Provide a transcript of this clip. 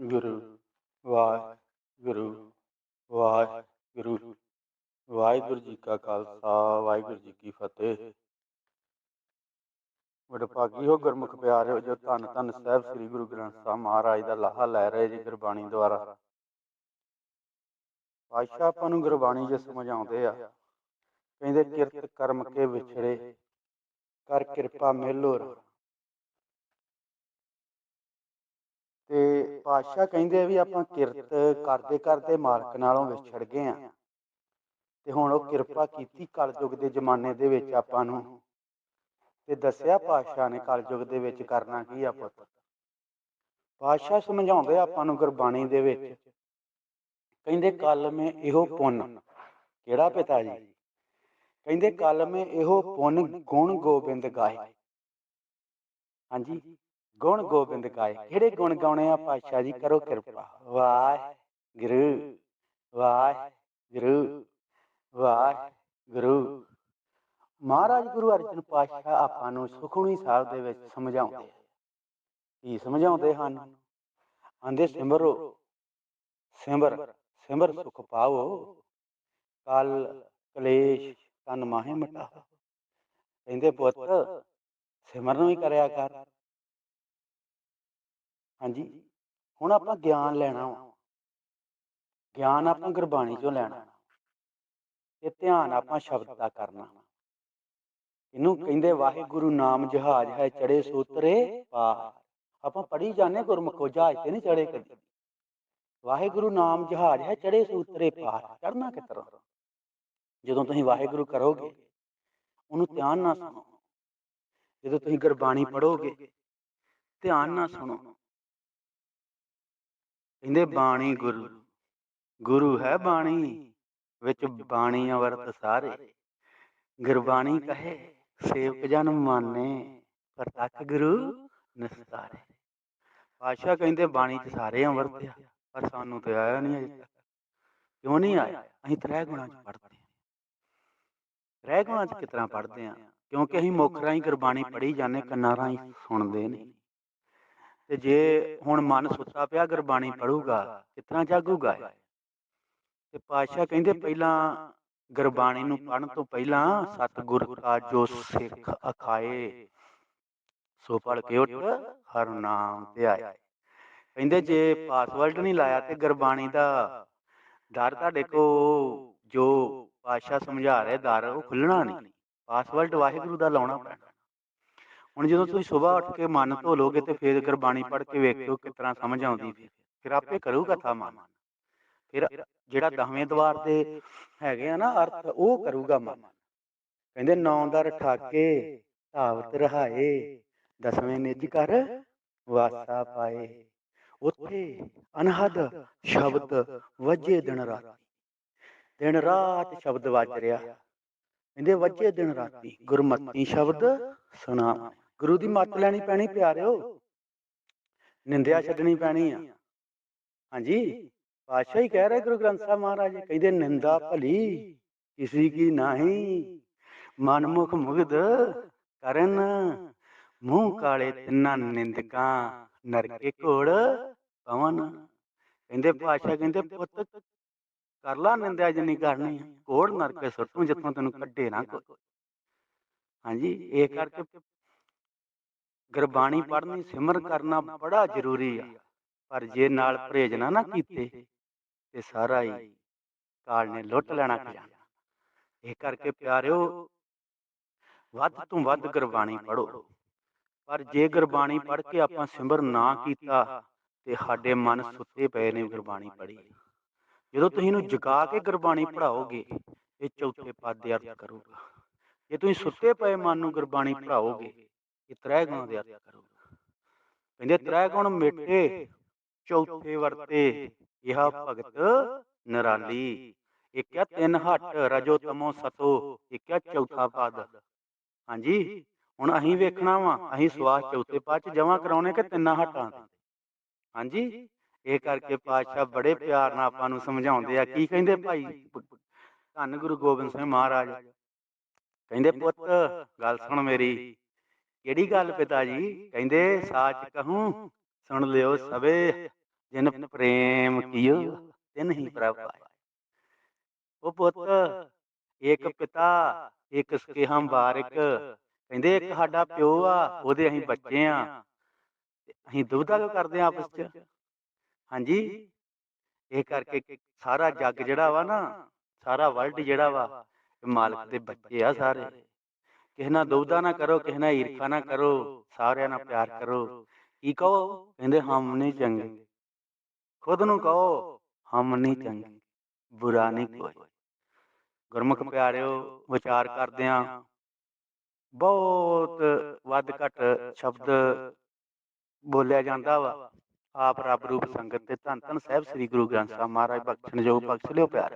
ਗੁਰੂ, ਵਾਹਿਗੁਰੂ ਵਾਹਿਗੁਰੂ। ਵਾਹਿਗੁਰੂ ਜੀ ਕਾ ਖਾਲਸਾ, ਵਾਹਿਗੁਰੂ ਜੀ ਕੀ ਫਤਿਹ। ਵਡਭਾਗੀ ਹੋ ਗੁਰਮੁਖ ਪਿਆਰਿਓ, ਜੋ ਧੰਨ ਧੰਨ ਸਾਹਿਬ ਸ੍ਰੀ ਗੁਰੂ ਗ੍ਰੰਥ ਸਾਹਿਬ ਮਹਾਰਾਜ ਦਾ ਲਾਹਾ ਲੈ ਰਹੇ ਜੀ ਗੁਰਬਾਣੀ ਦੁਆਰਾ। ਪਾਤਸ਼ਾਹ ਆਪਾਂ ਨੂੰ ਗੁਰਬਾਣੀ ਜੇ ਸਮਝਾਉਂਦੇ ਆ, ਕਹਿੰਦੇ ਕਿਰਤ ਕਰਮ ਕੇ ਵਿਛੜੇ, ਕਰ ਕਿਰਪਾ ਮਿਲੋ ਤੇ ਪਾਤਸ਼ਾਹ ਕਹਿੰਦੇ ਆ ਵੀ ਆਪਾਂ ਕਿਰਤ ਕਰਦੇ ਕਰਦੇ ਮਾਲਕ ਨਾਲੋਂ ਵਿਛੜ ਗਏ ਆ। ਤੇ ਹੁਣ ਉਹ ਕਿਰਪਾ ਕੀਤੀ ਕਲਯੁਗ ਦੇ ਜ਼ਮਾਨੇ ਦੇ ਵਿੱਚ ਆਪਾਂ ਨੂੰ। ਤੇ ਦੱਸਿਆ ਪਾਤਸ਼ਾਹ ਨੇ ਕਲਯੁਗ ਦੇ ਵਿੱਚ ਕਰਨਾ ਕੀ ਆ ਪੁੱਤ? ਪਾਤਸ਼ਾਹ ਸਮਝਾਉਂਦੇ ਆਪਾਂ ਨੂੰ ਗੁਰਬਾਣੀ ਦੇ ਵਿੱਚ। ਕਹਿੰਦੇ ਕਲ ਮੇ ਇਹੋ ਪੁੰਨ। ਕਿਹੜਾ ਪਿਤਾ ਜੀ? ਕਹਿੰਦੇ ਕਲ ਮੇ ਇਹੋ ਪੁੰਨ ਗੁਣ ਗੋਬਿੰਦ ਗਾਏ। ਹਾਂਜੀ? ਗੁਣ ਗੋਬਿੰਦ ਗਾਏ। ਕਿਹੜੇ ਗੁਣ ਗਾਉਣੇ ਆ? ਪਾਤਸ਼ਾਹ ਜੀ, ਕਰੋ ਕਿਰਪਾ। ਵਾਹਿਗੁਰੂ ਵਾਹਿਗੁਰੂ ਵਾਹਿਗੁਰੂ। ਮਹਾਰਾਜ ਗੁਰੂ ਅਰਜਨ ਪਾਤਸ਼ਾਹ ਆਪਾਂ ਨੂੰ ਸੁਖਮਨੀ ਸਾਹਿਬ ਦੇ ਵਿੱਚ ਸਮਝਾਉਂਦੇ ਕੀ ਸਮਝਾਉਂਦੇ ਹਨ? ਆਂਦੇ, ਸਿਮਰੋ, ਸਿਮਰ ਸਿਮਰ ਸੁਖ ਪਾਓ। ਕਲ ਕਲੇਸ਼ ਤਨ ਮਾਹੇ ਮਟਾ ਕਹਿੰਦੇ, ਪੁੱਤ ਸਿਮਰਨ ਵੀ ਕਰਿਆ ਕਰ। ਹਾਂਜੀ। ਹੁਣ ਆਪਾਂ ਗਿਆਨ ਲੈਣਾ ਵਾ। ਗਿਆਨ ਆਪਾਂ ਗੁਰਬਾਣੀ ਚੋਂ ਲੈਣਾ ਤੇ ਧਿਆਨ ਆਪਾਂ ਸ਼ਬਦ ਦਾ ਕਰਨਾ। ਇਹਨੂੰ ਕਹਿੰਦੇ ਵਾਹਿਗੁਰੂ ਨਾਮ ਜਹਾਜ਼ ਹੈ ਚੜੇ ਸੂਤਰੇ ਪਾਰ। ਆਪਾਂ ਪੜੀ ਜਾਂਦੇ ਗੁਰਮੁਖੋ ਜਹਾਜ਼ ਤੇ ਨਹੀਂ ਚੜੇ ਕਦੀ। ਵਾਹਿਗੁਰੂ ਨਾਮ ਜਹਾਜ਼ ਹੈ ਚੜੇ ਸੂਤਰੇ ਪਾਰ। ਚੜਨਾ ਕਿਸ ਤਰ੍ਹਾਂ ਜਦੋਂ ਤੁਸੀਂ ਵਾਹਿਗੁਰੂ ਕਰੋਗੇ ਉਹਨੂੰ ਧਿਆਨ ਨਾਲ ਸੁਣੋ। ਜਦੋਂ ਤੁਸੀਂ ਗੁਰਬਾਣੀ ਪੜੋਗੇ ਧਿਆਨ ਨਾਲ ਸੁਣੋ। ਕਹਿੰਦੇ ਬਾਣੀ ਗੁਰੂ ਗੁਰੂ ਹੈ ਬਾਣੀ ਵਿੱਚ ਬਾਣੀ ਅਵਰਤ ਸਾਰੇ। ਗੁਰਬਾਣੀ ਕਹੇ ਸੇਵਕ ਜਨ ਮਾਨੇ ਪ੍ਰਤੱਖ ਗੁਰੂ ਨਿਸਤਾਰੇ। ਪਾਸ਼ਾ ਕਹਿੰਦੇ ਬਾਣੀ ਚ ਸਾਰੇ ਅਮਰਤ ਆ ਪਰ ਸਾਨੂੰ ਤੇ ਆਇਆ ਨਹੀਂ ਅਜੇ ਤੱਕ। ਕਿਉਂ ਨਹੀਂ ਆਇਆ? ਅਸੀਂ ਤ੍ਰੈ ਗੁਣਾਂ ਚ ਪੜਦੇ ਹਾਂ। ਤ੍ਰੈ ਗੁਣਾਂ ਚ ਕਿਤਨਾ ਪੜਦੇ ਆ? ਕਿਉਂਕਿ ਅਸੀਂ ਮੁੱਖ ਰਾਹੀਂ ਗੁਰਬਾਣੀ ਪੜ੍ਹੀ ਜਾਂਦੇ ਕੰਨਾਂ ਰਾਹੀਂ ਸੁਣਦੇ ਨਹੀਂ ਤੇ ਜੇ ਹੁਣ ਮਨ ਸੁੱਤਾ ਪਿਆ, ਗੁਰਬਾਣੀ ਪੜੂਗਾ ਕਿਤਨਾ ਜਾਗੂਗਾ ਤੇ ਪਾਤਸ਼ਾਹ ਕਹਿੰਦੇ ਪਹਿਲਾਂ ਗੁਰਬਾਣੀ ਨੂੰ ਪੜਨ ਤੋਂ ਪਹਿਲਾਂ ਸਤਿਗੁਰ ਕਾ ਜੋ ਸਿੱਖ ਅਖਾਏ, ਸੋ ਪੜ ਕੇ ਉੱਠ ਹਰ ਨਾਮ ਧਿਆਏ ਕਹਿੰਦੇ ਜੇ ਪਾਸਵਰਡ ਨਹੀਂ ਲਾਇਆ ਤੇ ਗੁਰਬਾਣੀ ਦਾ ਦਰ ਤੁਹਾਡੇ ਕੋ ਜੋ ਪਾਤਸ਼ਾਹ ਸਮਝਾ ਰਿਹਾ ਦਰ ਉਹ ਖੁੱਲਣਾ ਨਹੀਂ। ਪਾਸਵਰਡ ਵਾਹਿਗੁਰੂ ਦਾ ਲਾਉਣਾ ਪੈਣਾ। ਹੁਣ ਜਦੋਂ ਤੁਸੀਂ ਸਵੇਰ ਉੱਠ ਕੇ ਮਨ ਧੋ ਲੋਗੇ ਤੇ ਫੇਰ ਗੁਰਬਾਣੀ ਪੜ੍ਹ ਕੇ ਵੇਖਿਓ ਕਿਸ ਤਰ੍ਹਾਂ ਸਮਝ ਆਉਂਦੀ ਫਿਰ ਫਿਰ ਆਪੇ ਕਰੂਗਾ ਥਾ ਮਨ। ਫਿਰ ਜਿਹੜਾ ਦਸਵੇਂ ਦਵਾਰ ਦੇ ਹੈਗੇ ਆ ਨਾ ਅਰਥ, ਉਹ ਕਰੂਗਾ ਮਨ। ਕਹਿੰਦੇ ਨੌ ਦਰ ਠਾਕੇ ਧਾਵਤ ਰਹਾਏ, ਦਸਵੇਂ ਨਿਜ ਕਰ ਵਾਸਾ ਪਾਏ। ਉੱਥੇ ਅਨਹਦ ਸ਼ਬਦ ਵਜੇ ਦਿਨ ਰਾਤੀ। ਦਿਨ ਰਾਤ ਸ਼ਬਦ ਵੱਜ ਰਿਹਾ। ਕਹਿੰਦੇ ਵਜੇ ਦਿਨ ਰਾਤੀ। ਗੁਰਮਤਿ ਸ਼ਬਦ ਸੁਣਾ ਗੁਰੂ ਦੀ ਮੱਤ ਲੈਣੀ ਪੈਣੀ ਪਿਆਰਿਓ। ਨਿੰਦਿਆ ਛੱਡਣੀ ਪੈਣੀ ਆ। ਹਾਂਜੀ। ਪਾਤਸ਼ਾਹ ਹੀ ਕਹਿ ਰਹੇ ਗੁਰੂ ਗ੍ਰੰਥ ਸਾਹਿਬ ਮਹਾਰਾਜ ਕਹਿੰਦੇ ਨਿੰਦਾ ਭਲੀ ਕਿਸੇ ਕੀ ਨਹੀਂ। ਮਨਮੁਖ ਮੁਗਧ ਕਰਨ। ਮੂੰਹ ਕਾਲੇ ਤਿੰਨਾਂ ਨਿੰਦਕਾਂ। ਨਰਕੇ ਘੋੜ ਪਵਨ ਕਹਿੰਦੇ ਪਾਤਸ਼ਾਹ ਕਹਿੰਦੇ ਪੁੱਤ ਕਰ ਲਾ ਨਿੰਦਿਆ ਜਿੰਨੀ ਕਰਨੀ ਘੋੜ ਨਰਕੇ ਸੁੱਟੂ ਜਿੱਥੋਂ ਤੈਨੂੰ ਕੱਢੇ ਨਾ ਕੋਈ। ਹਾਂਜੀ ਇਹ ਕਰਕੇ ਗੁਰਬਾਣੀ ਪੜ੍ਹਨੀ ਸਿਮਰ ਕਰਨਾ ਬੜਾ ਜ਼ਰੂਰੀ ਆ। ਪਰ ਜੇ ਨਾਲ ਪਰਹੇਜ ਨਾ ਨਾ ਕੀਤੇ ਤੇ ਸਾਰਾ ਹੀ ਕਾਲ ਨੇ ਲੁੱਟ ਲੈਣਾ ਖਜ਼ਾਨਾ ਇਹ ਕਰਕੇ ਪਿਆਰਿਓ ਵੱਧ ਤੋਂ ਵੱਧ ਗੁਰਬਾਣੀ ਪੜੋ ਪਰ ਜੇ ਗੁਰਬਾਣੀ ਪੜ੍ਹ ਕੇ ਆਪਾਂ ਸਿਮਰ ਨਾ ਕੀਤਾ ਤੇ ਸਾਡੇ ਮਨ ਸੁੱਤੇ ਪਏ ਨੇ ਗੁਰਬਾਣੀ ਪੜ੍ਹੀ ਜਦੋਂ ਤੁਸੀਂ ਇਹਨੂੰ ਜਗਾ ਕੇ ਗੁਰਬਾਣੀ ਪੜਾਓਗੇ ਇਹ ਚੌਥੇ ਪਦ ਦੇ ਅਰਥ ਕਰੂਗਾ। ਜੇ ਤੁਸੀਂ ਸੁੱਤੇ ਪਏ ਮਨ ਨੂੰ ਗੁਰਬਾਣੀ ਪੜਾਓਗੇ ਇਹ ਤ੍ਰੈ ਗੁਣਾਂ ਦੇ ਅਰਥ ਕਰੂਗਾ। ਕਹਿੰਦੇ ਤ੍ਰੈ ਗੁਣ ਮਿਟੇ ਚੌਥੇ ਵਰਤੇ ਇਹ ਭਗਤ ਨਰਾਲੀ। ਇੱਕ ਆ ਤਿੰਨ ਹੱਟ ਰਜੋ ਤਮੋ ਸਤੋ ਇੱਕ ਆ ਚੌਥਾ ਪਦ? ਹਾਂਜੀ ਹੁਣ ਅਸੀਂ ਵੇਖਣਾ ਵਾ ਅਸੀਂ ਸਵਾਸ ਚੌਥੇ ਪਦ ਚ ਜਮਾ ਕਰਾਉਣੇ ਕਿ ਤਿੰਨਾਂ ਹੱਟਾਂ ਹਾਂਜੀ? ਇਹ ਕਰਕੇ ਪਾਤਸ਼ਾਹ ਬੜੇ ਪਿਆਰ ਨਾਲ ਆਪਾਂ ਨੂੰ ਸਮਝਾਉਂਦੇ ਆ, ਕੀ ਕਹਿੰਦੇ ਭਾਈ ਧੰਨ ਗੁਰੂ ਗੋਬਿੰਦ ਸਿੰਘ ਮਹਾਰਾਜ। ਕਹਿੰਦੇ ਪੁੱਤ, ਗੱਲ ਸੁਣ ਮੇਰੀ। ਕਿਹੜੀ ਗੱਲ ਪਿਤਾ ਜੀ? ਕਹਿੰਦੇ ਸਾਚ ਕਹੂੰ, ਸੁਣ ਲਿਓ ਸਵੇ ਜਿਨ ਪ੍ਰੇਮ ਕੀਓ, ਤਿਨ ਹੀ ਪ੍ਰਭ ਪਾਏ। ਉਹ ਪੁੱਤ, ਇੱਕ ਪਿਤਾ, ਇੱਕ ਸਕੇ ਬਾਰਿਕ ਕਹਿੰਦੇ ਇੱਕ ਸਾਡਾ ਪਿਓ ਆ, ਉਹਦੇ ਅਸੀਂ ਬੱਚੇ ਆ। ਅਸੀਂ ਦੁਬਦਾ ਕਿਉਂ ਕਰਦੇ ਆ ਆਪਸ ਚ। ਹਾਂਜੀ। ਇਹ ਕਰਕੇ ਸਾਰਾ ਜੱਗ ਜਿਹੜਾ ਵਾ ਨਾ ਸਾਰਾ ਵਰਲਡ ਜਿਹੜਾ ਵਾ ਮਾਲਕ ਦੇ ਬੱਚੇ ਆ ਸਾਰੇ। ਕਿਸੇ ਨਾਲ ਦੁਬਦਾ ਨਾ ਕਰੋ ਕਿਸੇ ਨਾਲ ਈਰਖਾ ਨਾ ਕਰੋ ਸਾਰਿਆਂ ਨਾਲ ਪਿਆਰ ਕਰੋ। ਕੀ ਕਹੋ? ਕਹਿੰਦੇ ਹਮ ਨਹੀਂ ਚੰਗੇ। ਖੁਦ ਨੂੰ ਕਹੋ ਹਮ ਨਹੀਂ ਚੰਗੇ। ਬੁਰਾ ਨਹੀਂ ਕੋਈ। ਗੁਰਮੁਖ ਪਿਆਰਿਓ ਵਿਚਾਰ ਕਰਦੇ ਆ। ਬਹੁਤ ਵੱਧ ਘੱਟ ਸ਼ਬਦ ਬੋਲਿਆ ਜਾਂਦਾ ਵਾ। ਆਪ ਰੱਬ ਰੂਪ ਸੰਗਤ ਤੇ ਧੰਨ ਧੰਨ ਸਾਹਿਬ ਸ੍ਰੀ ਗੁਰੂ ਗ੍ਰੰਥ ਸਾਹਿਬ ਮਹਾਰਾਜ ਬਖਸ਼ਣ ਜੋ ਬਖਸ਼ ਲਿਓ ਪਿਆਰ